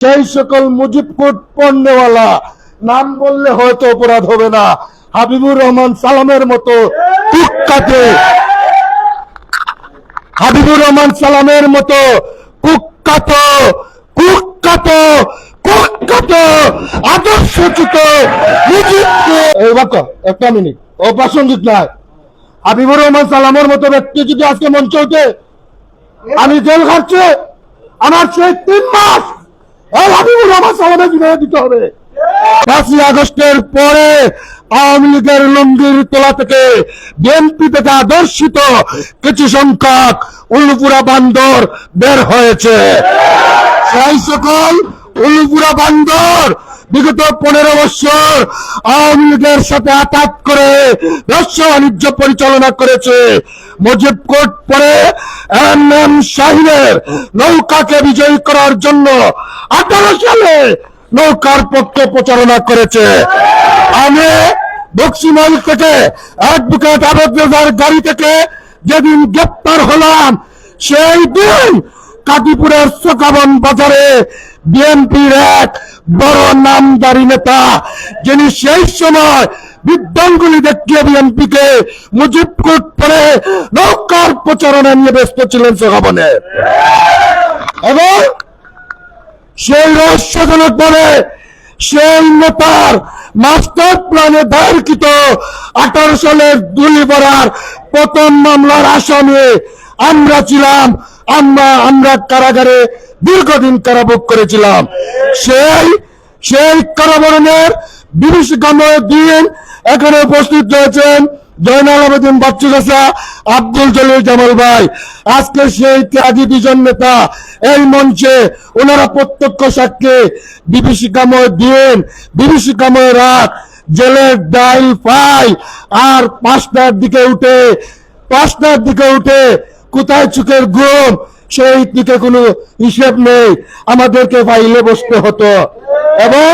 সেই সকল মুজিব কোট পণ্যওয়ালা, নাম বললে হয়তো অপরাধ হবে না। হাবিবুর রহমান সালামের মতো কুখ্যাতে হাবিবুর রহমান সালামের মতো কুখ্যাত কুখ্যাত কুখ্যাত আদর্শচ্যুত একটা মিনিট। ও প্রাসঙ্গিক নয়। হাবিবুর রহমান সালামের মতো ব্যক্তি যদি আজকে মঞ্চে ওঠে, আমি জেল খাচ্ছে আমার সেই তিন মাস পাঁচই আগস্টের পরে আওয়ামী লীগের লঙ্গির তোলা থেকে বিএনপি থেকে আদর্শিত কিছু সংখ্যক উল্লুপুরা বান্দর বের হয়েছে। সেই সকল উল্লুপুরা বান্দর, বিগত পনেরো বছর আওয়ামী লীগের সাথে আটাক করে ব্যবসা বাণিজ্য পরিচালনা করেছে। মুজিব কোর্ট পরে এম এম শাহিনের নৌকাকে বিজয়ী করার জন্য আঠারো সালে নৌকার পক্ষে প্রচারণা করেছে। আমি বক্সিমাইল থেকে অ্যাডভোকেট আবেদ রেজার গাড়ি থেকে যেদিন গ্রেপ্তার হলাম, সেই দিন কাটিপুরের সোকাবন বাজারে বিএনপির এক বড় নামদারি নেতা, যিনি সেই সময় বিদ্যাঙ্গুলি দেখিয়ে বিএনপিকে মুজিব কোট পরে নৌকার প্রচারণা নিয়ে ব্যস্ত ছিলেন সোকাবনে এবং সেই রহস্যজনক ভাবে সেই নেতার মাস্টার প্ল্যানে দায়েরকৃত আঠারো সালের দুলিপাড়ার প্রথম মামলার আসামে আমরা ছিলাম আমরা আমরা কারাগারে দীর্ঘদিন কারাভোগ করেছিলাম। সেই সেই কারাবরণের বিভীষিকাময় এখানে উপস্থিত রয়েছেন জয়নাল আবেদিন বাচ্চু চাষা আব্দুল জলিল জামাল ভাই। আজকে সেই ত্যাগী দুজন নেতা এই মঞ্চে ওনারা প্রত্যক্ষ সাক্ষী। বিভীষিকাময় দিন, বিভীষিকাময় রাত, জেলের ডাইল ফাই আর পাঁচটার দিকে উঠে, পাঁচটার দিকে উঠে কোথায় চুকের ঘুম? সেই দিকে কোনো হিসেব নেই। আমাদেরকে ফাইলে বসতে হতো। এবং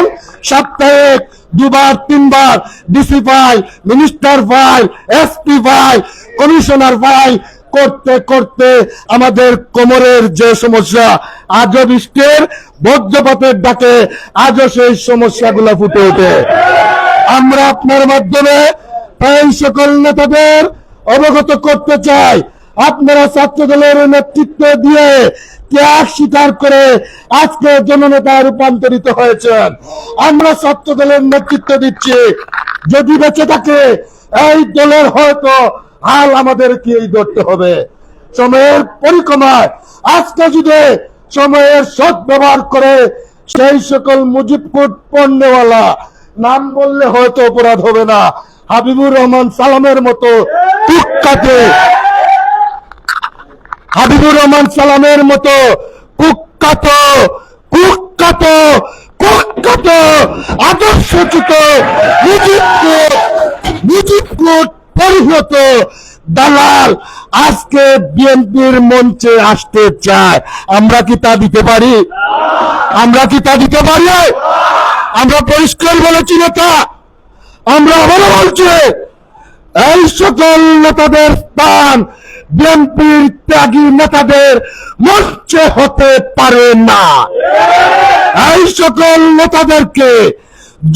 সাপ্তাহিক দুবার, তিনবার DC file, minister file, SP file, commissioner file করতে করতে আমাদের কোমরের যে সমস্যা, আজও বৃষ্টির বজ্রপাতের ডাকে আজও সেই সমস্যাগুলো ফুটে ওঠে। আমরা আপনার মাধ্যমে এই সকল নেতাদের অবগত করতে চাই। আপনারা ছাত্র দলের নেতৃত্ব দিয়ে ত্যাগ স্বীকার করে আজকে জননেতা রূপান্তরিত হয়েছেন। আমরা ছাত্র দলের নেতৃত্ব দিচ্ছি। যদি বেঁচে থাকে, এই দলের হয়তো হাল আমাদেরকে এই ধরতে হবে। সময়ের পরিক্রমায়, আজকে যদি সময়ের সৎ ব্যবহার করে সেই সকল মুজিব কোট পণ্যওয়ালা, নাম বললে হয়তো অপরাধ হবে না। হাবিবুর রহমান সালামের মতো কুখ্যাতে হাবিবুর রহমান সালামের মতো কুখ্যাত কুখ্যাত কুখ্যাত, আদর্শচ্যুত মুজিবকে মুজিবকোট দালাল আজকে বিএনপির মঞ্চে আসতে চায়। আমরা কি তা দিতে পারি? আমরা কি তা দিতে পারি? আমরা পরিষ্কার বলেছি নেতা। আমরা আবারও বলছি, এই সকল নেতাদের স্থান বিএনপির ত্যাগী নেতাদের মঞ্চে হতে পারে না। এই সকল নেতাদেরকে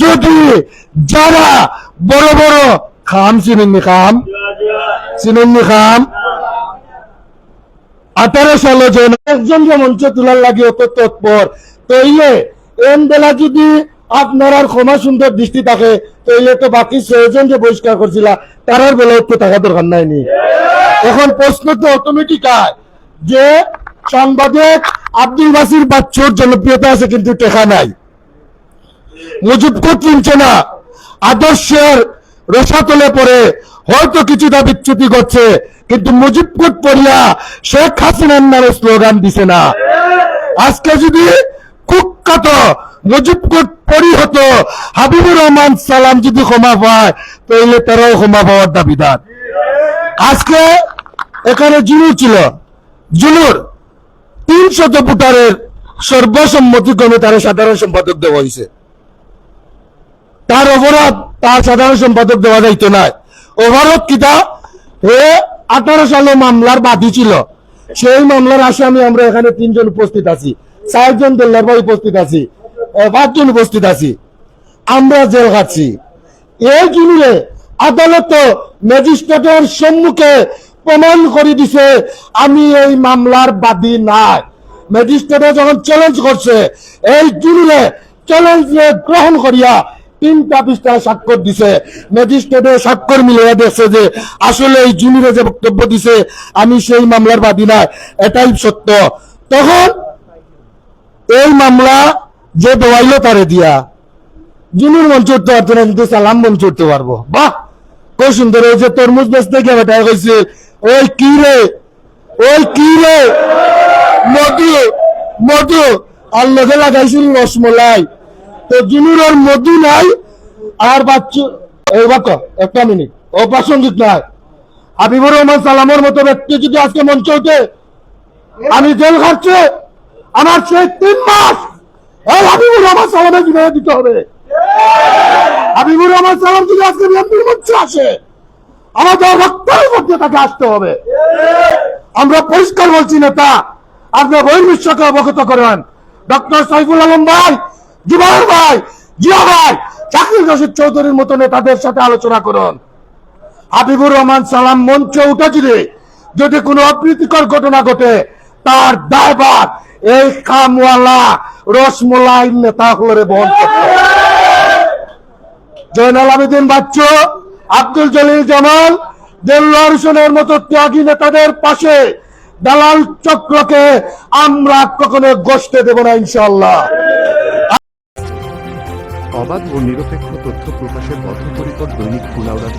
যদি যারা বড় বড় খাম চিনেননি খাম চিনেননি খাম আঠারো সালে জন একজন যে মঞ্চে তোলার লাগে অত তৎপর তৈলে এন বেলা যদি আপনার আর ক্ষমা সুন্দর দৃষ্টি থাকে তৈলে তো বাকি ছয়জন যে বহিষ্কার করছিল তারার বেলা একটু থাকা দরকার নাই নি। এখন প্রশ্ন তো অটোমেটিক যে সাংবাদিক আব্দুল বাসির বাচ্চুর জনপ্রিয়তা আছে কিন্তু টেকা নাই। মুজিব কোট কিনছে না আদর্শের রসাতলে পড়ে হয়তো কিছুটা বিচ্যুতি করছে কিন্তু মুজিব পড়িয়া শেখ হাসিনার নামে স্লোগান দিছে না। আজকে যদি কুখ্যাত মুজিব কোট পরি হাবিবুর রহমান সালাম যদি ক্ষমা পায় তাহলে তারাও ক্ষমা পাওয়ার দাবিদার। আজকে এখানে জুলু ছিল। জুলুর তিনশত ফুটারের সর্বসম্মতিক্রমে তার সাধারণ সম্পাদক দেওয়া হয়েছে। তার অপরাধ তার সাধারণ সম্পাদক দেওয়া যাইতো না অপরাধ কিতা এ আঠারো সালে মামলার বাদী ছিল। সেই মামলার আসামি আমরা এখানে তিনজন উপস্থিত আছি। চারজন দোল্লার উপস্থিত আছি। পাঁচজন উপস্থিত আছি। আমরা জেল খাচ্ছি। এই জুনিয়ে আদালত ম্যাজিস্ট্রেটের সম্মুখে প্রমাণ করে দিছে, আমি এই মামলার বাদী নাই। ম্যাজিস্ট্রেটে যখন চ্যালেঞ্জ করছে, এই জুনিয়ে চ্যালেঞ্জ গ্রহণ করিয়া তিনটা পৃষ্ঠায় স্বাক্ষর দিছে। ম্যাজিস্ট্রেটে স্বাক্ষর মিলিয়ে দেখছে যে, আসলে এই জুনিরে যে বক্তব্য দিছে, আমি সেই মামলার বাদী নাই। এটাই সত্য। তখন এই মামলা যে দেওয়াইলো তারে দিয়া। জুনুর মঞ্চ উঠতে পারতো না কিন্তু সালাম মঞ্চ উঠতে পারব। বাহ! কই সুন্দর ওই যে তরমুজ বেচতে গিয়ে বেটা কইছে, ওই কি রে? ওই কি রে? মধু মধু। আর লগে লাগাইছিল রসমলাই। তো জুনুর আর মধু নাই, আর বাচ্চু এই বাক একটা মিনিট। ও প্রাসঙ্গিক নাই। হাবিবুর রহমান সালামের মতো ব্যক্তি যদি আজকে মঞ্চ ওঠে আমি জেল খাচ্ছে আমার সেই তিন মাস আমরা পরিষ্কার বলছি, নেতা আপনার বহির্বিশ্বকে অবগত করেন। ডক্টর সাইফুল আলম ভাই, জুবাইর ভাই, জিয়া ভাই চাকরি রশিদ চৌধুরীর মতো নেতাদের সাথে আলোচনা করুন। হাবিবুর রহমান সালাম মঞ্চে উঠেছিলে যদি কোনো অপ্রীতিকর ঘটনা ঘটে, তার দায়ভার এই কামওয়ালা রসমলাই নেতা হলরে বহন করতে। জয়নাল আবেদিন বাচ্চু, আব্দুল জলিল জামাল, দেলোয়ার হোসেনের মতো ত্যাগী নেতাদের পাশে দালাল চক্রকে আমরা কখনো গোষ্ঠে দেব না ইনশাল্লাহ অবাধ ও নিরপেক্ষ তথ্য প্রকাশের বদ্ধপরিকর দৈনিক কুলাউড়া